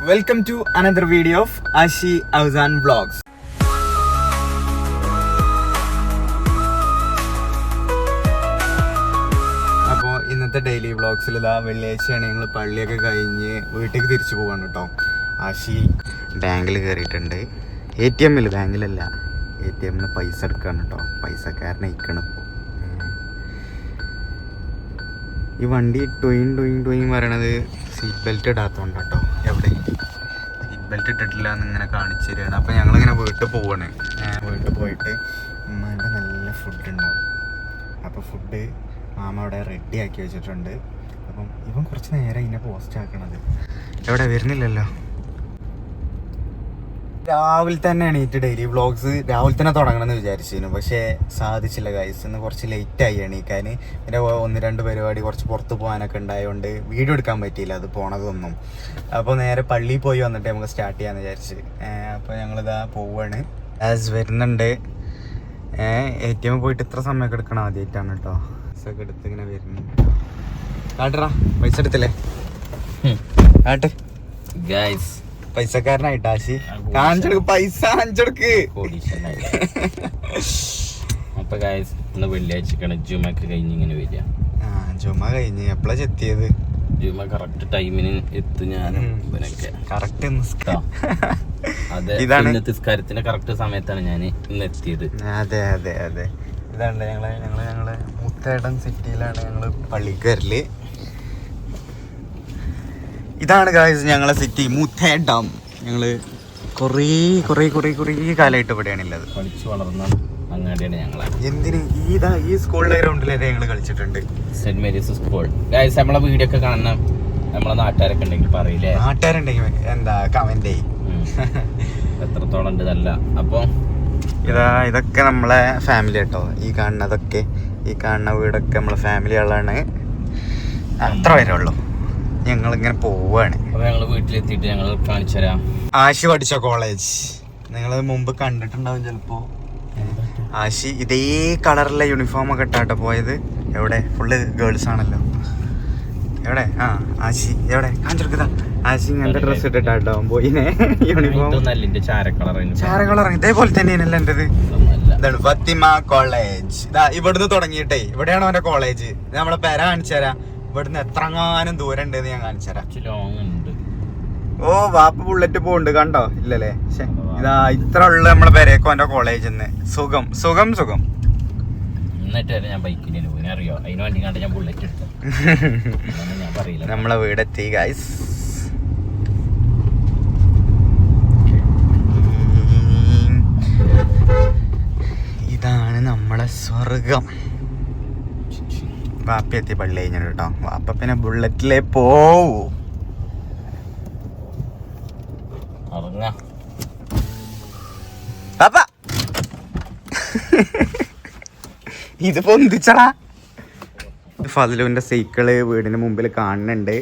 Welcome to another video of Ashi Avasan vlogs അപ്പോൾ ഇന്നത്തെ daily വ്ളോഗ്സിൽ ഇതാ വെള്ളിയാഴ്ചയാണ് ഞങ്ങൾ പള്ളിയൊക്കെ കഴിഞ്ഞ് വീട്ടിലേക്ക് തിരിച്ചു പോവാണ് കേട്ടോ ആഷി ബാങ്കിൽ കയറിയിട്ടുണ്ട് എ ടി എമ്മിൽ ബാങ്കിലല്ല എ ടി എമ്മിന് പൈസ എടുക്കുകയാണ് കേട്ടോ പൈസക്കാരനെ ഇരിക്കണം ഇപ്പോൾ ഈ വണ്ടി ടൊയിൻ ടൊയിൻ ടൊയിൻ പറയണത് സീറ്റ് ബെൽറ്റ് ഇടാത്തതുകൊണ്ട് കേട്ടോ എവിടെ ബെൽറ്റ് ഇട്ടിട്ടില്ല എന്ന് ഇങ്ങനെ കാണിച്ചു തരികയാണ് അപ്പോൾ ഞങ്ങളിങ്ങനെ വീട്ടിൽ പോവാണ്. വീട്ടിൽ പോയിട്ട് ഉമ്മാന്റെ നല്ല ഫുഡ് ഉണ്ടാവും. അപ്പോൾ ഫുഡ് മാമ അവിടെ റെഡി ആക്കി വെച്ചിട്ടുണ്ട്. അപ്പം ഇവൻ കുറച്ച് നേരം ഇതിനെ പോസ്റ്റ് ആക്കണത്. എവിടെ? വരുന്നില്ലല്ലോ. രാവിലെ തന്നെ എണീറ്റ് ഡെയിലി വ്ളോഗ്സ് രാവിലെ തന്നെ തുടങ്ങണമെന്ന് വിചാരിച്ചിരുന്നു. പക്ഷേ സാധിച്ചില്ല ഗൈസ് ഇന്ന് കുറച്ച് ലേറ്റ് ആയി എണീക്കാൻ പിന്നെ ഒന്ന് രണ്ട് പരിപാടി കുറച്ച് പുറത്ത് പോകാനൊക്കെ ഉണ്ടായതുകൊണ്ട് വീഡിയോ എടുക്കാൻ പറ്റിയില്ല. അത് പോണതൊന്നും. അപ്പോൾ നേരെ പള്ളിയിൽ പോയി വന്നിട്ട് നമുക്ക് സ്റ്റാർട്ട് ചെയ്യാമെന്ന് വിചാരിച്ച്. അപ്പോൾ ഞങ്ങളിതാ പോവാണ്. ആസ് വരുന്നുണ്ട്. എ ടി എം പോയിട്ട് ഇത്ര സമയമൊക്കെ എടുക്കണം ആദ്യമായിട്ടാണ് കേട്ടോ പൈസ ഒക്കെ എടുത്ത് ഇങ്ങനെ വരുന്നു കാട്ടറാ പൈസ എടുത്തില്ലേ? കാട്ട്. ഗൈസ് പൈസക്കാരനായിട്ട് ആശി കാണിച്ചെടുക്ക് പൈസ കാണിച്ചെടുക്ക്. അപ്പൊ ഇന്ന് വെള്ളിയാഴ്ചക്കാണ്. ജുമൊക്കെ കഴിഞ്ഞ് ഇങ്ങനെ വരിക. ജുമ കഴിഞ്ഞ്. എപ്പോഴാ ചെത്തിയത്? ജുമ കറക്റ്റ് ടൈമിന് എത്തും ഞാനും ഇവനൊക്കെ. കറക്റ്റ് നിസ്കാരം അതെ ഇതാണ്- നിസ്കാരത്തിന്റെ കറക്റ്റ് സമയത്താണ് ഞാൻ ഇന്ന് എത്തിയത്. അതെ അതെ അതെ. ഇതാണ് ഞങ്ങൾ ഞങ്ങൾ ഞങ്ങൾ മുത്തേടൻ സിറ്റിയിലാണ് ഞങ്ങൾ പള്ളിക്ക് വരൽ. ഇതാണ് ഗായ്സ് ഞങ്ങളെ സിറ്റി മുത്തേ ഡാം ഞങ്ങൾ കുറേ കുറേ കുറേ കുറേ കാലമായിട്ട് ഇവിടെയാണ് ഉള്ളത്. കളിച്ചു വളർന്ന അങ്ങാടിയാണ് ഞങ്ങളെ. എന്തിന്? ഈ ഈ സ്കൂളിലെ ഗ്രൗണ്ടിൽ വരെ ഞങ്ങൾ കളിച്ചിട്ടുണ്ട്. സെന്റ് മേരീസ് സ്കൂൾ ഗൈസ് നമ്മളെ വീഡിയോ ഒക്കെ കാണുന്ന നമ്മളെ നാട്ടുകാരൊക്കെ ഉണ്ടെങ്കിൽ പറയില്ലേ? നാട്ടുകാരുണ്ടെങ്കിൽ എന്താ കമന്റ്. എത്രത്തോളം ഉണ്ട് ഇതല്ല. അപ്പൊ ഇതാ ഇതൊക്കെ നമ്മളെ ഫാമിലി കേട്ടോ ഈ കാണുന്നതൊക്കെ ഈ കാണുന്ന വീടൊക്കെ നമ്മളെ ഫാമിലി ആളാണ്. അത്ര വരെ ഉള്ളു. ഞങ്ങൾ ഇങ്ങനെ പോവാണ്. അപ്പൊ വീട്ടിലെത്തിയിട്ട് ഞങ്ങൾ കാണിച്ചു തരാം ആശി പഠിച്ച കോളേജ് നിങ്ങൾ മുമ്പ് കണ്ടിട്ടുണ്ടാവും ചിലപ്പോ. ആശി ഇതേ കളറിലെ യൂണിഫോം ഒക്കെ ഇട്ടാട്ടോ പോയത്. എവിടെ? ഫുള്ള് ഗേൾസ് ആണല്ലോ. എവിടെ? ആ ആശി എവിടെ? കാണിച്ചെടുക്കുന്ന ആശി ഇങ്ങനത്തെ ഡ്രസ് ഇട്ടിട്ടാട്ടോ പോയിനെ. യൂണിഫോം ചാര കളർ ചാര കളർ ഇതേപോലെ തന്നെയാണല്ലോ എന്റേത്. ഇതാണ് ഫത്തിമ കോളേജ് ഇതാ ഇവിടുന്ന് തുടങ്ങിയിട്ടേ. ഇവിടെയാണ് അവന്റെ കോളേജ് നമ്മളെ പേര കാണിച്ചു തരാം ഇവിടുന്ന് എത്രങ്ങാനും ദൂരം ഉണ്ട് ഞാൻ കാണിച്ചു തരാം. ലോങ് ഉണ്ട്. ഓ വാപ്പ ബുള്ളറ്റ് പോണ്ട് കണ്ടോ? ഇല്ലല്ലേ? ഇതാ ഇത്ര ഉള്ള നമ്മളെ പെരേക്കോ എന്റെ കോളേജിൽ നിന്ന് സുഖം സുഖം സുഖം. നമ്മളെ വീടെത്തി ഗൈസ് ഇതാണ് നമ്മളെ സ്വർഗം. വാപ്പ എത്തി പള്ളി കഴിഞ്ഞു കേട്ടോ വാപ്പ പിന്നെ ബുള്ളറ്റിലേ പോവൂ. പാപ്പ ഇത് പൊന്തിച്ചടാ. ഫതിലുവിന്റെ സൈക്കിൾ വീടിന് മുമ്പിൽ കാണുന്നുണ്ട്.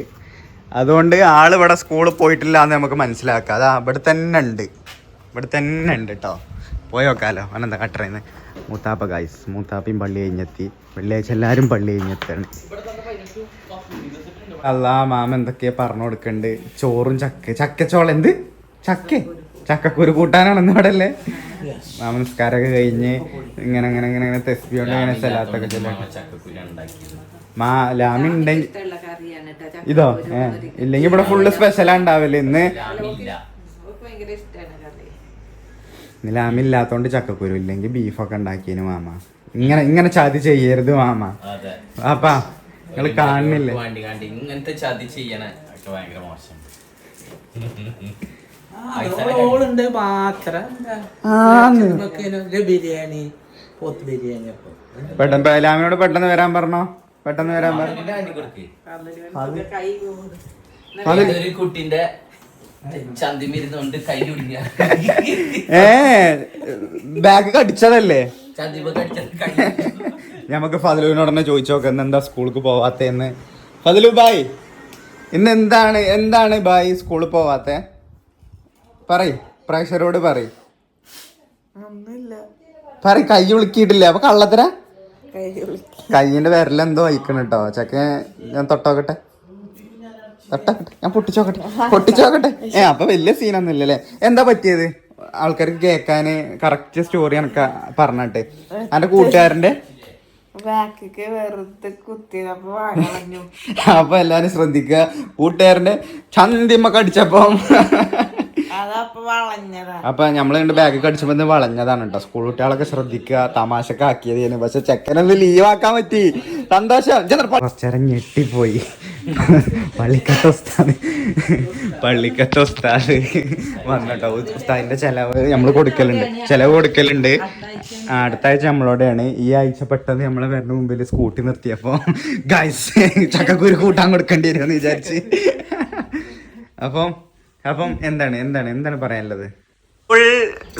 അതുകൊണ്ട് ആൾ ഇവിടെ സ്കൂളിൽ പോയിട്ടില്ല എന്ന് നമുക്ക് മനസ്സിലാക്കാം. അതാ ഇവിടെ തന്നെ ഉണ്ട്. ഇവിടെ തന്നെ ഉണ്ട് കേട്ടോ പോയി നോക്കാലോ. അവനെന്താ കട്ടറേന്ന് മൂത്താപ്പ ഗായ്സ് മൂത്താപ്പയും പള്ളി കഴിഞ്ഞെത്തി. വെള്ളിയാഴ്ച എല്ലാവരും പള്ളി കഴിഞ്ഞെത്താണ്. അല്ല മാമ എന്തൊക്കെയാ പറഞ്ഞു കൊടുക്കണ്ട്. ചോറും ചക്ക ചക്കച്ചോള എന്ത്? ചക്ക? ചക്കക്കുരു കൂട്ടാനാണെന്ന് ഇവിടെ അല്ലേ മാമ നിസ്കാരമൊക്കെ കഴിഞ്ഞ് ഇങ്ങനെ ഇങ്ങനെ ഇങ്ങനെ ഇങ്ങനെ തെസ്ബിയോണ്ട് ഇങ്ങനെ സ്ഥലത്തൊക്കെ മാ ലാമി ഉണ്ടെങ്കിൽ ഇതോ? ഏ ഇല്ലെങ്കിൽ ഇവിടെ ഫുള്ള് സ്പെഷ്യലാ ഉണ്ടാവില്ല ഇന്ന് ഇല്ലാത്തോണ്ട് ചക്കക്കുരു ഇല്ലെങ്കിൽ ബീഫൊക്കെ ഉണ്ടാക്കിയതിന് മാമ. ഇങ്ങനെ ഇങ്ങനെ ചതി ചെയ്യരുത് മാമ. അപ്പാ നിങ്ങൾ കാണുന്നില്ലേ? ഇങ്ങനത്തെ ചതി ചെയ്യണ ഭയങ്കര മോശം. ഓളുണ്ട് മാത്രം. ആന്ന്. ഒരു ബിരിയാണി പോത്ത് ബിരിയാണി അപ്പൊ പെട്ടെന്ന് ലാമിനോട് പെട്ടെന്ന് വരാൻ പറഞ്ഞോ? പെട്ടെന്ന് വരാൻ പറഞ്ഞു? കുട്ടിന്റെ ഏ ബാഗ് കടിച്ചതല്ലേ? നമുക്ക് ഫതിലുവിനോട് തന്നെ ചോദിച്ചു നോക്കാം എന്താ സ്കൂൾക്ക് പോവാത്തേന്ന്? ഫതിലു ബായ് ഇന്ന് എന്താണ് എന്താണ് ബായ് സ്കൂളിൽ പോവാത്തെ? പറയ് പ്രേക്ഷകരോട് പറയ്. പറ കൈ വിളിക്കിയിട്ടില്ല അപ്പൊ കള്ളത്തര? കയ്യിന്റെ വിരലെന്തോ അയക്കണം കേട്ടോ ചക്ക ഞാൻ തൊട്ടോക്കട്ടെ? ഞാൻ പൊട്ടിച്ചോക്കട്ടെ പൊട്ടിച്ചോക്കട്ടെ ഏ അപ്പൊ വലിയ സീനൊന്നും ഇല്ലല്ലേ എന്താ പറ്റിയത്? ആൾക്കാർക്ക് കേൾക്കാന് കറക്റ്റ് സ്റ്റോറി എനക്ക് പറഞ്ഞിട്ട്. എന്റെ കൂട്ടുകാരന്റെ? അപ്പൊ എല്ലാരും ശ്രദ്ധിക്കുക. കൂട്ടുകാരന്റെ ചന്തിമ്മ വളഞ്ഞതാ അപ്പൊ ഞമ്മൾ രണ്ട് ബാഗ് കടിച്ചപ്പോ വളഞ്ഞതാണ് കേട്ടോ സ്കൂൾ കുട്ടികളൊക്കെ ശ്രദ്ധിക്കുക തമാശക്ക് ആക്കിയതേനു പക്ഷെ ചെക്കനൊന്ന് ലീവ് ആക്കാൻ പറ്റി. സന്തോഷം. കുറച്ചേരം ഞെട്ടിപ്പോയി. പള്ളിക്കത്ത ഉസ്താദ്. പള്ളിക്കത്ത ഉസ്താദ് വന്നിട്ടോ. ഉസ്താദിന്റെ ചെലവ് നമ്മൾ കൊടുക്കലുണ്ട്. ചെലവ് കൊടുക്കലുണ്ട്. അടുത്ത ആഴ്ച നമ്മളോടെയാണ് ഈ ആഴ്ച പെട്ടെന്ന് നമ്മളെ വരുന്ന മുമ്പിൽ സ്കൂട്ടി നിർത്തിയപ്പോ ഗൈസ് ചക്കക്കുരു കൂട്ടാൻ കൊടുക്കേണ്ടി വരുമെന്ന് വിചാരിച്ച്. അപ്പം അപ്പം എന്താണ് എന്താണ് എന്താണ് പറയാനുള്ളത്? ഫുൾ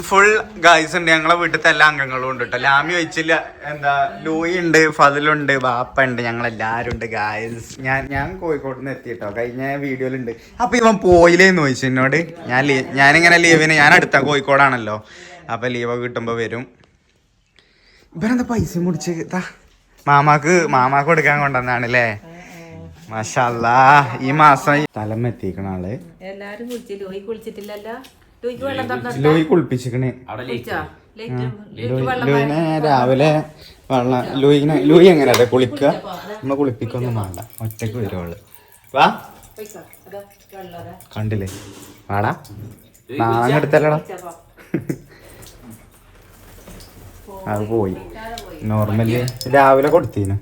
ഫുൾ ഗായ്സ് ഉണ്ട്. ഞങ്ങളെ വീട്ടിലത്തെ എല്ലാ അംഗങ്ങളും ഉണ്ട് കേട്ടോ ലാമി വെച്ചില്ല എന്താ ലൂയി ഉണ്ട് ഫതിലുണ്ട് ബാപ്പ ഉണ്ട് ഞങ്ങൾ എല്ലാവരും ഉണ്ട് ഗായ്സ് ഞാൻ ഞാൻ കോഴിക്കോട് നിന്ന് എത്തി കേട്ടോ കഴിഞ്ഞ വീഡിയോയിലുണ്ട് അപ്പൊ ഇവൻ പോയില്ലേന്ന് ചോദിച്ചു എന്നോട്. ഞാൻ ഞാനിങ്ങനെ ലീവിന് ഞാൻ അടുത്ത കോഴിക്കോടാണല്ലോ. അപ്പൊ ലീവ് കിട്ടുമ്പോ വരും. ഇവരെന്താ പൈസ മുടിച്ച് മാമാക്ക് മാമാക്ക് കൊടുക്കാൻ കൊണ്ടുവന്നാണ് അല്ലേ മാഷല്ലാ ഈ മാസം സ്ഥലം എത്തിക്കണ ആൾ. എല്ലാരും കുളിച്ചു ലോയി കുളിച്ചിട്ടില്ലല്ലോ? ലോയിക്ക് വെള്ളം തന്നോ ലൂയി കുളിപ്പിച്ചിക്കണേ. അവിടെ ലൈറ്റ് ലേറ്റ് ലൂയിനെ രാവിലെ വെള്ളം ലൂയിനെ ലൂയി എങ്ങനെയാ കുളിക്കുക? നമ്മ കുളിപ്പിക്കൊന്നും വേണ്ട. ഒറ്റയ്ക്ക് വരുവാൾ വാ. കണ്ടില്ലേ? വാടാ. നാളെ എടുത്തല്ലടാ അത് പോയി. നോർമലി രാവിലെ കൊടുത്തീന്.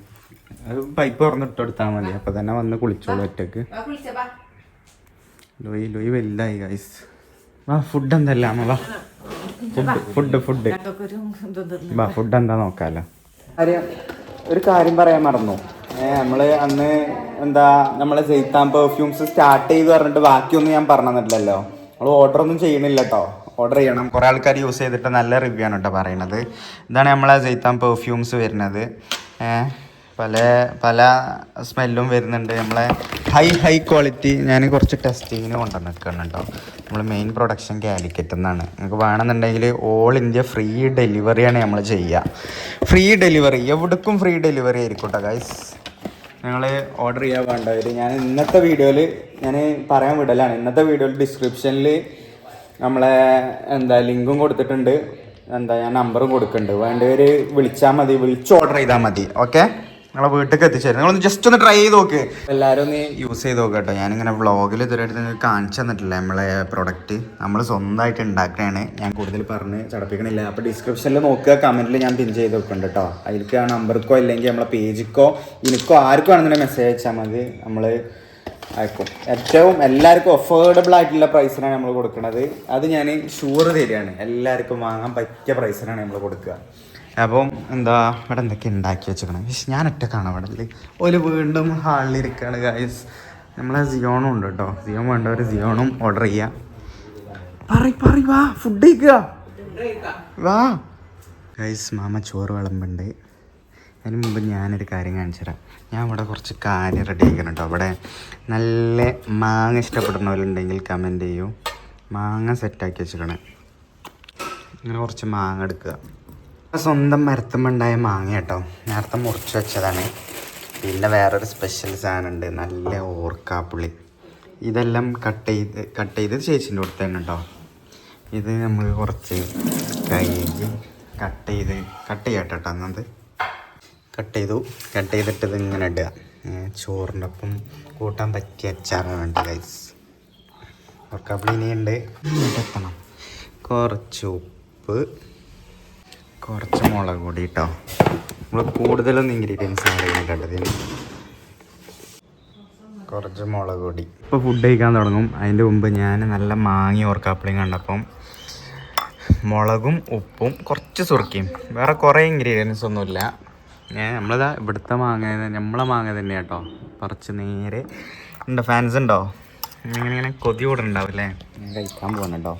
അത് പൈപ്പ് തുറന്നിട്ട് കൊടുത്താൽ മതി. അപ്പൊ തന്നെ വന്ന് കുളിച്ചോളൂ ഒറ്റയ്ക്ക്. ലോയി ലോയി വലുതായി ഗൈസ് ആ ഫുഡ് എന്തല്ല? അമ്മ വാ. ഫുഡ് ഫുഡ് വാ ഫുഡ് എന്താ നോക്കാലോ? ഒരു കാര്യം പറയാൻ മറന്നു. ഏഹ് നമ്മൾ അന്ന് എന്താ നമ്മളെ ജെയ്ത്താൻ പെർഫ്യൂംസ് സ്റ്റാർട്ട് ചെയ്ത് പറഞ്ഞിട്ട് ബാക്കിയൊന്നും ഞാൻ പറഞ്ഞു തന്നിട്ടില്ലല്ലോ നമ്മൾ ഓർഡർ ഒന്നും ചെയ്യണില്ല കേട്ടോ ഓർഡർ ചെയ്യണം. കുറേ ആൾക്കാർ യൂസ് ചെയ്തിട്ട് നല്ല റിവ്യൂ ആണ് കേട്ടോ പറയണത്. ഇതാണ് നമ്മളെ ജെയ്ത്താൻ പെർഫ്യൂംസ് വരുന്നത്. പല പല സ്മെല്ലും വരുന്നുണ്ട്. നമ്മളെ ഹൈ ഹൈ ക്വാളിറ്റി ഞാൻ കുറച്ച് ടെസ്റ്റിങ്ങിന് കൊണ്ടുവന്ന് നിൽക്കുന്നുണ്ടോ നമ്മൾ മെയിൻ പ്രൊഡക്ഷൻ കാലിക്കറ്റ് എന്നാണ് നിങ്ങൾക്ക് വേണമെന്നുണ്ടെങ്കിൽ ഓൾ ഇന്ത്യ ഫ്രീ ഡെലിവറിയാണ് നമ്മൾ ചെയ്യുക. ഫ്രീ ഡെലിവറി എവിടേക്കും ഫ്രീ ഡെലിവറി ആയിരിക്കും കേട്ടോ ഗൈസ് ഞങ്ങൾ ഓർഡർ ചെയ്യാൻ വേണ്ടവർ ഞാൻ ഇന്നത്തെ വീഡിയോയിൽ ഞാൻ പറയാൻ വിടലാണ്. ഇന്നത്തെ വീഡിയോയിൽ ഡിസ്ക്രിപ്ഷനിൽ നമ്മളെ എന്താ ലിങ്കും കൊടുത്തിട്ടുണ്ട്. എന്താ ഞാൻ നമ്പറും കൊടുക്കുന്നുണ്ട്. വേണ്ടവർ വിളിച്ചാൽ മതി. വിളിച്ച് ഓർഡർ ചെയ്താൽ മതി. ഓക്കെ നിങ്ങളെ വീട്ടിലേക്ക് എത്തിച്ചേരും. നിങ്ങൾ ജസ്റ്റ് ഒന്ന് ട്രൈ ചെയ്ത് നോക്ക്. എല്ലാവരും ഒന്ന് യൂസ് ചെയ്ത് നോക്കുക കേട്ടോ. ഞാനിങ്ങനെ വ്ളോഗിൽ ഇതുവരെ നിങ്ങൾക്ക് കാണിച്ചു തന്നിട്ടില്ല നമ്മളെ പ്രൊഡക്റ്റ് നമ്മൾ സ്വന്തമായിട്ട് ഉണ്ടാക്കുകയാണ് ഞാൻ കൂടുതൽ പറഞ്ഞ് ചടപ്പിക്കണില്ല. അപ്പോൾ ഡിസ്ക്രിപ്ഷനിൽ നോക്കുക കമന്റിൽ ഞാൻ പിൻ ചെയ്ത് വെക്കുന്നുണ്ട് കേട്ടോ. അതിലേക്ക് ആ നമ്പർക്കോ അല്ലെങ്കിൽ നമ്മളെ പേജിക്കോ എനിക്കോ ആർക്കും ആണെന്നുണ്ടെങ്കിൽ മെസ്സേജ് അയച്ചാൽ മതി. നമ്മൾ അയക്കും. ഏറ്റവും എല്ലാവർക്കും അഫോർഡബിൾ ആയിട്ടുള്ള പ്രൈസിനാണ് നമ്മൾ കൊടുക്കുന്നത് അത് ഞാൻ ഷുവർ തരികയാണ്. എല്ലാവർക്കും വാങ്ങാൻ പറ്റിയ പ്രൈസിനാണ് നമ്മൾ കൊടുക്കുക. അപ്പം എന്താ ഇവിടെ എന്തൊക്കെ ഉണ്ടാക്കി വെച്ചേക്കണം പക്ഷെ ഞാൻ ഒറ്റക്കാണ് ഇവിടെ ഒരു വീണ്ടും ഹാളിലിരിക്കുകയാണ് ഗായ്സ് നമ്മളെ സിയോണും ഉണ്ട് കേട്ടോ സിയോൺ വേണ്ടവർ സിയോണും ഓർഡർ ചെയ്യുക പറ പറ വാ ഫുഡ് കഴിക്കുക. വാ. ഗൈസ് മാമ ചോറ് വിളമ്പുണ്ട്. അതിന് മുമ്പ് ഞാനൊരു കാര്യം കാണിച്ചു തരാം. ഞാൻ ഇവിടെ കുറച്ച് കാര്യം റെഡി ആക്കണം കേട്ടോ അവിടെ നല്ല മാങ്ങ ഇഷ്ടപ്പെടുന്നവരുണ്ടെങ്കിൽ കമന്റ് ചെയ്യൂ. മാങ്ങ സെറ്റാക്കി വെച്ചിരിക്കണേ. ഇങ്ങനെ കുറച്ച് മാങ്ങ എടുക്കുക. സ്വന്തം മരത്തുമുണ്ടായ മാങ്ങ കേട്ടോ. നേരത്തെ മുറിച്ച് വെച്ചതാണ്. പിന്നെ വേറൊരു സ്പെഷ്യൽ സാധനം ഉണ്ട്. നല്ല ഓർക്കാപ്പുളി ഇതെല്ലാം കട്ട് ചെയ്ത് കട്ട് ചെയ്ത് ചേച്ചിന്റെ കൊടുത്തതാണ് കേട്ടോ. ഇത് നമ്മൾ കുറച്ച് കഴുകി കട്ട് ചെയ്ത് കട്ട് ചെയ്യട്ടെ കേട്ടോ എന്നത് കട്ട് ചെയ്തു. കട്ട് ചെയ്തിട്ട് ഇത് ഇങ്ങനെ ഇടുക. ചോറിന്റെ ഒപ്പം കൂട്ടാൻ പറ്റിയ അച്ചാറാണ് വേണ്ട ഗൈസ് ഓർക്കാപ്പുളി ഇനിയുണ്ട്. എത്തണം. കുറച്ച് ഉപ്പ്. കുറച്ച് മുളക് പൊടി കേട്ടോ നമ്മൾ കൂടുതലൊന്നും ഇൻഗ്രീഡിയൻസ് കണ്ടത് കുറച്ച് മുളക് പൊടി. ഇപ്പോൾ ഫുഡ് കഴിക്കാൻ തുടങ്ങും. അതിന്റെ മുമ്പ് ഞാൻ നല്ല മാങ്ങി ഓർക്കാപ്പിളിയും കണ്ടപ്പം മുളകും ഉപ്പും കുറച്ച് സുറുക്കിയും വേറെ കുറേ ഇൻഗ്രീഡിയൻസ് ഒന്നുമില്ല. ഞാൻ നമ്മളിതാ ഇവിടുത്തെ മാങ്ങ നമ്മളെ മാങ്ങ തന്നെ കേട്ടോ പറിച്ച് നേരെ ഉണ്ടോ ഫാൻസ് ഉണ്ടോ? ഇങ്ങനെ ഇങ്ങനെ കൊതി കൂടെ ഉണ്ടാവും അല്ലേ കഴിക്കാൻ പോകുന്നുണ്ടോ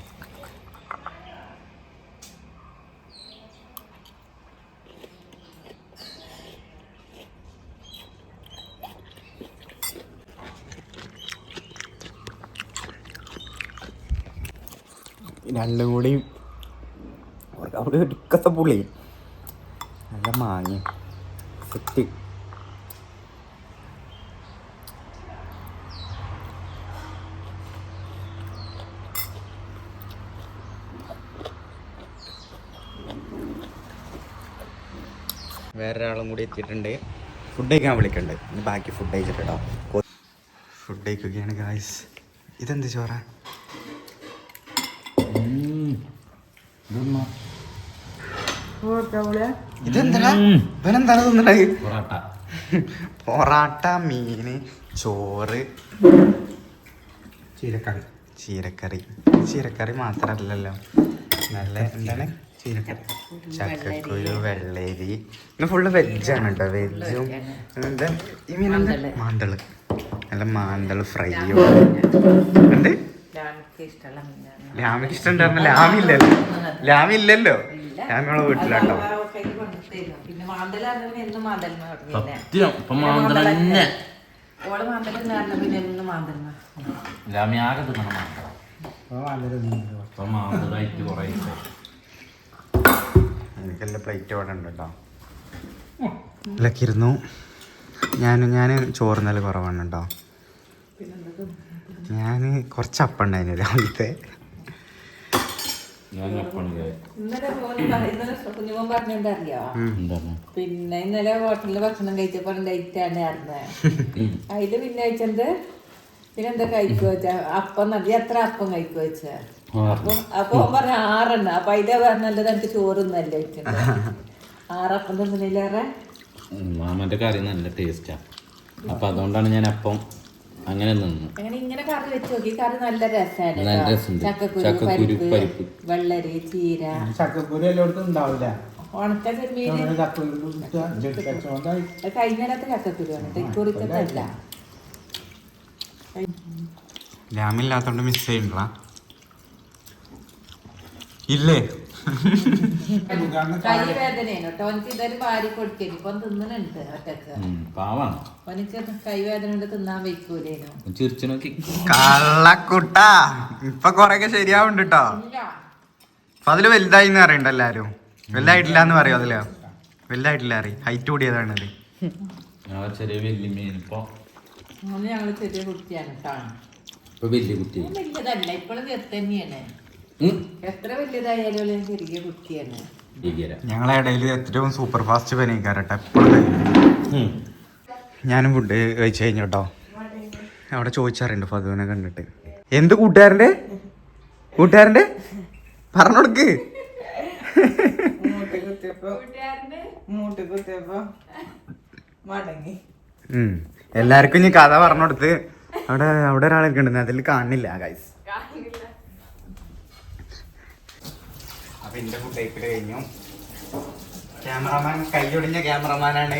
രണ്ടും കൂടി അവിടെ എടുക്കത്തെ പുള്ളി. നല്ല മാങ്ങി. സെറ്റ്. വേറൊരാളും കൂടി എത്തിയിട്ടുണ്ട്. ഫുഡ് കഴിക്കാൻ വിളിക്കുന്നുണ്ട് ബാക്കി ഫുഡ് കഴിച്ചിട്ടുണ്ടോ ഫുഡ് കഴിക്കുകയാണ് ഗായ്സ് ഇതെന്ത് ചോറാ? ഇതെന്താ ഇവനെന്താണ് തിന്നണത് പൊറാട്ട. പൊറാട്ട മീന് ചോറ് ചീരക്കറി. ചീരക്കറി. ചീരക്കറി മാത്രല്ലല്ലോ. നല്ല എന്താണ്? ചീരക്കറി. ചക്കക്കുരു വെള്ളരി. ഇന്ന് ഫുള്ള് വെജാണ് കേട്ടോ വെജും എന്താ? ഈ മീൻ എന്താ മാന്തൾ. നല്ല മാന്തൾ ഫ്രൈ ഉണ്ട് ലാമിക്ക് ഇഷ്ടം ഉണ്ടായിരുന്ന ലാമില്ലല്ലോ. ലാമില്ലല്ലോ. ലാമിയുള്ള വീട്ടിലാട്ടോ. സത്യം. ഇപ്പൊ തന്നെ. മാന്തൽമ ലാമി ആകെ തിന്നണം മാന്തള കുറേ. എനിക്കെല്ലാം പ്ലേറ്റ് അവിടെ ഉണ്ട് കേട്ടോ ഞാൻ ഞാൻ ചോറ് നല്ല കുറവാണ് കേട്ടോ. ഞാൻ കുറച്ച് അപ്പുണ്ടായിരുന്നു രാവിലത്തെ പിന്നെ ഇന്നലെ ഹോട്ടലിൽ ഭക്ഷണം കഴിച്ചപ്പോ ലൈറ്റ് ആണ് അറിഞ്ഞത് അതിൽ പിന്നെ വെച്ചത് പിന്നെന്താ കഴിക്കുക വെച്ചാ അപ്പം നല്ല എത്ര അപ്പം കഴിക്കുക വെച്ചാ അപ്പൊ അപ്പൊ പറഞ്ഞ ആറെണ്ണ. അപ്പൊ അതിന്റെ പറഞ്ഞല്ലത് എനിക്ക് ചോറൊന്നല്ല വെച്ചത് ആറപ്പം തിന്നില്ലേറെ മാമന്റെ കറി നല്ല ടേസ്റ്റാ അപ്പൊ അതുകൊണ്ടാണ് ഞാൻ അപ്പം അങ്ങനെ നിന്നു. അങ്ങനെ ഇങ്ങനെ കറി വെച്ച് നോക്കി. കറി നല്ല രസമാണ് നല്ല രസമുണ്ട്. ചക്കക്കുരു ചക്കക്കുരു, പരിപ്പ് പരിപ്പ്. വെള്ളരി ചീര. ചക്കക്കുരു എല്ലായിടത്തും ഉണ്ടാവില്ല. ഉണക്ക ചക്കക്കുരു ലാമില്ലാത്തോണ്ട് മിസ് ചെയ്യണ്ട ഇല്ലേ? കള്ളക്കുട്ടാ ഇപ്പൊ കൊറേയൊക്കെ ശരിയാവുണ്ട് കേട്ടോ അപ്പൊ അതിൽ വലുതായി അറിയണ്ട എല്ലാരും. വലുതായിട്ടില്ല എന്ന് പറയും അതിൽ? വലുതായിട്ടില്ല അറിയും ഹൈറ്റ് കൂടിയതാണ് ഞാൻ ചെറിയ വലിയ മീൻ ഇപ്പൊ ഞങ്ങൾ ചെറിയ കുട്ടിയാണ് കേട്ടോ വലിയ കുട്ടി വലിയതല്ല ഇപ്പോഴും ചെറുത് തന്നെയാണ്. ഉം. എത്ര വലിയതായാലും ഞങ്ങളെ ഇടയിൽ ഏറ്റവും സൂപ്പർ ഫാസ്റ്റ് പനിക്കാരട്ടെ എപ്പോഴും. ഞാനും ഫുഡ് കഴിച്ചു കഴിഞ്ഞു കേട്ടോ അവിടെ ചോദിച്ചാറുണ്ട് ഫതുവിനെ കണ്ടിട്ട്. എന്ത് കൂട്ടുകാരന്റെ? കൂട്ടുകാരന്റെ? പറഞ്ഞു കൊടുക്ക്. മൂട്ട് കുത്തിയപ്പോ മൂട്ട് കുത്തിയപ്പോ മടങ്ങി. എല്ലാവർക്കും ഇനി കഥ പറഞ്ഞു കൊടുത്ത് അവിടെ അവിടെ ഒരാളൊക്കെ ഉണ്ട് അതിൽ കാണില്ല ഗൈസ് അപ്പൊ എന്റെ ഫുഡ് ആയിട്ട് കഴിഞ്ഞു. ക്യാമറമാൻ കൈയൊടിഞ്ഞ ക്യാമറമാനാണ്.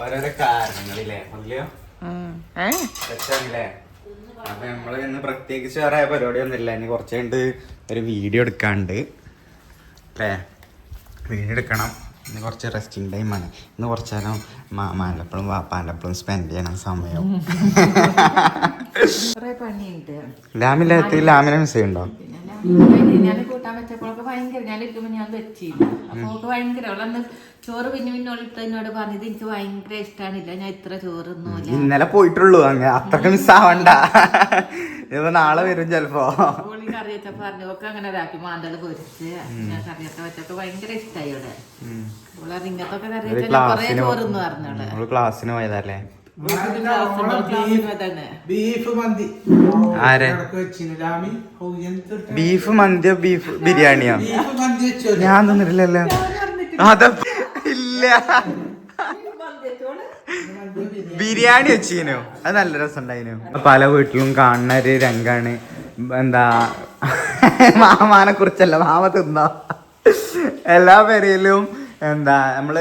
ഓരോരോ കാരണങ്ങളില്ലേ? അല്ലയോ അപ്പൊ നമ്മൾ ഇന്ന് പ്രത്യേകിച്ച് വേറെ പരിപാടി ഒന്നുമില്ല. ഇനി കുറച്ച് കണ്ട് ഒരു വീഡിയോ എടുക്കാണ്ട്. അല്ലേ? വീഡിയോ എടുക്കണം. ഇന്ന് കുറച്ച് റെസ്റ്റിംഗ് ടൈമാണ് ഇന്ന് കുറച്ച് നേരം മാലപ്പളും വാപ്പാലപ്പളും സ്പെൻഡ് ചെയ്യണം സമയം. കുറെ പണിയുണ്ട്. ലാമില്ലാത്ത ലാമിനെ മിസ് ചെയ്യുന്നുണ്ടോ? പിന്നെ ഞാൻ കൂട്ടാൻ വെച്ചപ്പോഴൊക്കെ ഭയങ്കര ഞാൻ ഇരിക്കുമ്പോ ഞാൻ വെച്ചില്ല അപ്പോൾ അവൾക്ക് ഭയങ്കര അവളന്ന് ചോറ് പിന്നെ പിന്നെ ഓളിട്ട് എന്നോട് പറഞ്ഞത് എനിക്ക് ഭയങ്കര ഇഷ്ടമാണില്ല ഞാൻ ഇത്ര ചോറൊന്നുമില്ല ഇന്നലെ പോയിട്ടുള്ളൂ അങ്ങ്. അത്രയ്ക്ക് മിസ് ആവണ്ട. ഇപ്പൊ നാളെ വരും ചെലപ്പോ. ഓളി കറി വെച്ചപ്പോ പറഞ്ഞു. ഒക്കെ അങ്ങനെ ഒരാക്കി മാന്തൾ പൊരിച്ച് ഞാൻ കറിയൊക്കെ വെച്ചൊക്കെ ഭയങ്കര ഇഷ്ടമായി ഇവിടെ ഓളെ ഇങ്ങനത്തൊക്കെ കറിയൊക്കെ കുറെ ചോറ് പറഞ്ഞോളെ ക്ലാസ്സിന് പോയതല്ലേ? ബീഫ് മന്തി. ആരെ? ബീഫ് മന്തിയോ ബീഫ് ബിരിയാണിയോ? ബീഫ് മന്തി വെച്ചോ? ഞാൻ തന്നിട്ടില്ലല്ലോ. അതെ ഇല്ല. ബിരിയാണി വെച്ചീനു. അത് നല്ല രസമുണ്ടായിനു. പല വീട്ടിലും കാണുന്ന ഒരു രംഗാണ്. എന്താ മാമാനെ കുറിച്ചല്ല മാമ തിന്നോ. എല്ലാ പേരിലും എന്താ നമ്മൾ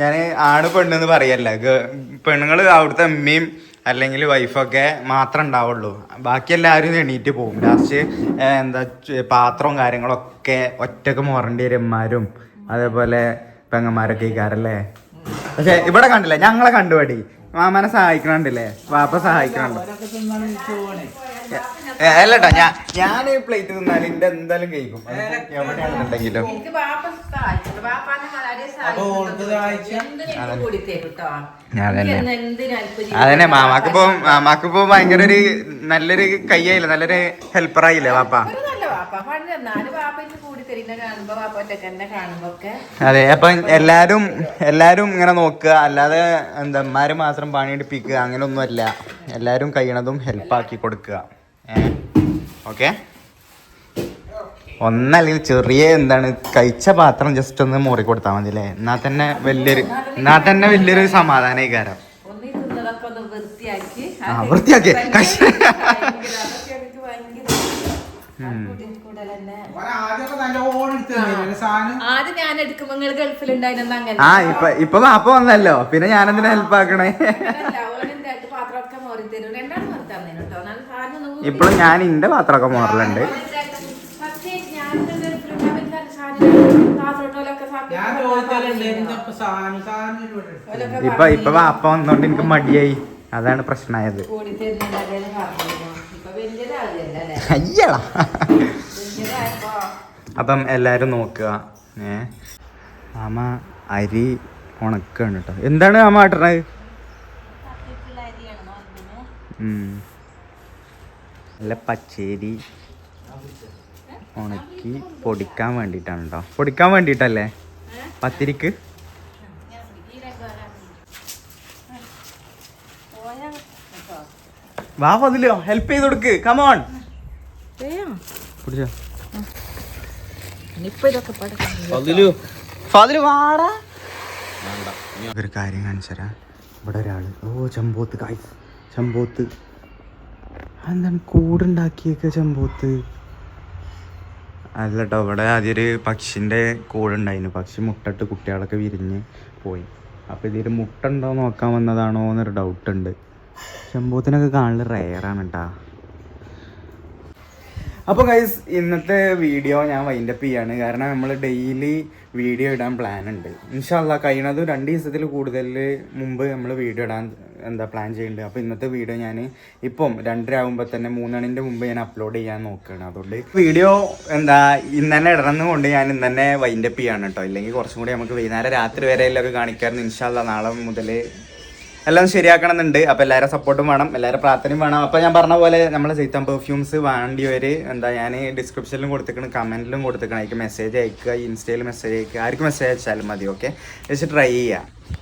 ഞാൻ ആണ് പെണ്ണെന്ന് പറയല്ല. പെണ്ണുങ്ങൾ അവിടുത്തെ അമ്മയും അല്ലെങ്കിൽ വൈഫൊക്കെ മാത്രം ഉണ്ടാവുള്ളൂ. ബാക്കി എല്ലാവരും എണീറ്റ് പോകും. ലാസ്റ്റ് എന്താ പാത്രവും കാര്യങ്ങളൊക്കെ ഒറ്റയ്ക്ക് മുറണ്ടി വരും അതേപോലെ പെങ്ങന്മാരൊക്കെ ഇക്കാരല്ലേ പക്ഷെ ഇവിടെ കണ്ടില്ലേ? ഞങ്ങളെ കണ്ടുപടി. മാമനെ സഹായിക്കണണ്ടില്ലേ? വാപ്പ സഹായിക്കണുണ്ട്? അല്ലട്ടോ ഞാൻ ഞാൻ ഈ പ്ലേറ്റ് തിന്നാൽ എന്റെ എന്തായാലും കഴിക്കും എവിടെയാണെന്നുണ്ടെങ്കിലും അതന്നെ. മാമാക്കിപ്പോ മാമാക്കിപ്പോ ഭയങ്കര ഒരു നല്ലൊരു കയ്യായില്ലേ? നല്ലൊരു ഹെൽപ്പർ ആയില്ലേ വാപ്പ? അതെ അപ്പൊ എല്ലാരും എല്ലാരും ഇങ്ങനെ നോക്കുക. അല്ലാതെ എന്താ മാത്രം പണിയെടുപ്പിക്കുക. അങ്ങനെ ഒന്നുമല്ല എല്ലാരും കഴിയണതും ഹെൽപ്പ് ആക്കി കൊടുക്കുക. ഓക്കെ. ഒന്നല്ലെങ്കിൽ ചെറിയ എന്താണ് കഴിച്ച പാത്രം ജസ്റ്റ് ഒന്ന് മോറി കൊടുത്താൽ മതി അല്ലേ എന്നാ തന്നെ വലിയൊരു എന്നാ തന്നെ വലിയൊരു സമാധാന വികാരം ആ, വൃത്തിയാക്കി. ആ ഇപ്പൊ ഇപ്പൊ വാപ്പ വന്നല്ലോ. പിന്നെ ഞാനെന്തിനാ ഹെൽപ്പ് ആക്കണേ ഓനെന്തായിട്ട് പാത്രമൊക്കെ മോറി തരും രണ്ടാം മോറി തന്നെ കേട്ടോ എന്നാലും സാധനം ഒന്നും കൂടി- ഇപ്പോഴും ഞാൻ എന്റെ പാത്രമൊക്കെ മോറലുണ്ട്. ഇപ്പൊ ഇപ്പൊ വാപ്പ വന്നോണ്ട് എനിക്ക് മടിയായി. അതാണ് പ്രശ്നമായത് അയ്യടാ. അപ്പം എല്ലാരും നോക്കുക. ഏ? ആമ അരി ഉണക്കാണ് കേട്ടോ. എന്താണ് ആമ ആട്ടണത് ഉം. നല്ല പച്ചേരി ഉണക്കി പൊടിക്കാൻ വേണ്ടിയിട്ടാണ് കേട്ടോ പൊടിക്കാൻ വേണ്ടിട്ടല്ലേ പത്തിരിക്ക്? വാ പതിലോ ഹെൽപ്പ് ചെയ്ത് കൊടുക്ക്. കമോൺ പിടിച്ചോ. ഇനിയിപ്പൊ ഇതൊക്കെ പഠിക്കണം. അതിലു ഫാദിൽ വാടാ. ഒരു കാര്യം കാണിച്ചുതരാം. ഇവിടെ ഒരാൾ. ഓ ചമ്പോത്ത് കായ് ചെമ്പോത്ത്. എന്താണ് കൂടുണ്ടാക്കിയൊക്കെ ചെമ്പോത്ത്? അല്ല കേട്ടോ ഇവിടെ ആദ്യം ഒരു പക്ഷിന്റെ കൂടുണ്ടായിരുന്നു. പക്ഷി മുട്ടിട്ട് കുട്ടികളൊക്കെ വിരിഞ്ഞ് പോയി. അപ്പോൾ ഇതിൽ മുട്ട ഉണ്ടോ നോക്കാൻ വന്നതാണോ എന്നൊരു ഡൗട്ട് ഉണ്ട്. ചെമ്പോത്തിനൊക്കെ കാണൽ റെയറാണ് കേട്ടാ അപ്പോൾ ഗൈസ് ഇന്നത്തെ വീഡിയോ ഞാൻ വൈൻഡപ്പ് ചെയ്യാണ്. കാരണം നമ്മൾ ഡെയിലി വീഡിയോ ഇടാൻ പ്ലാൻ ഉണ്ട്. ഇൻഷാല്ല കഴിയണത് രണ്ട് ദിവസത്തിൽ കൂടുതൽ മുമ്പ് നമ്മൾ വീഡിയോ ഇടാൻ എന്താ പ്ലാൻ ചെയ്യുന്നുണ്ട് അപ്പോൾ ഇന്നത്തെ വീഡിയോ ഞാൻ ഇപ്പം രണ്ടര ആകുമ്പോൾ തന്നെ മൂന്നണിന്റെ മുമ്പ് ഞാൻ അപ്ലോഡ് ചെയ്യാൻ നോക്കുകയാണ് അതുകൊണ്ട് വീഡിയോ എന്താ ഇന്ന് തന്നെ കൊണ്ട് ഞാൻ ഇന്ന് തന്നെ വൈൻഡപ്പ് ചെയ്യാണ് കേട്ടോ ഇല്ലെങ്കിൽ കുറച്ചും കൂടി നമുക്ക് വൈകുന്നേരം രാത്രി വരെ എല്ലാവരും കാണിക്കാറുണ്ട് ഇൻഷാല്ല നാളെ മുതൽ എല്ലാം ശരിയാക്കണം എന്നുണ്ട് അപ്പോൾ എല്ലാവരും സപ്പോർട്ടും വേണം എല്ലാവരും പ്രാർത്ഥനയും വേണം. അപ്പോൾ ഞാൻ പറഞ്ഞ പോലെ നമ്മൾ സൈത്തം പെർഫ്യൂംസ് വേണ്ടിയവര് എന്താ ഞാൻ ഡിസ്ക്രിപ്ഷനിലും കൊടുത്തേക്കണം കമന്റിലും കൊടുത്തേക്കണം അതിക്ക് മെസ്സേജ് അയക്കുക ഇൻസ്റ്റയിൽ മെസ്സേജ് അയക്കുക. ആർക്ക് മെസ്സേജ് അയച്ചാലും മതി ഓക്കെ ജസ്റ്റ് ട്രൈ ചെയ്യുക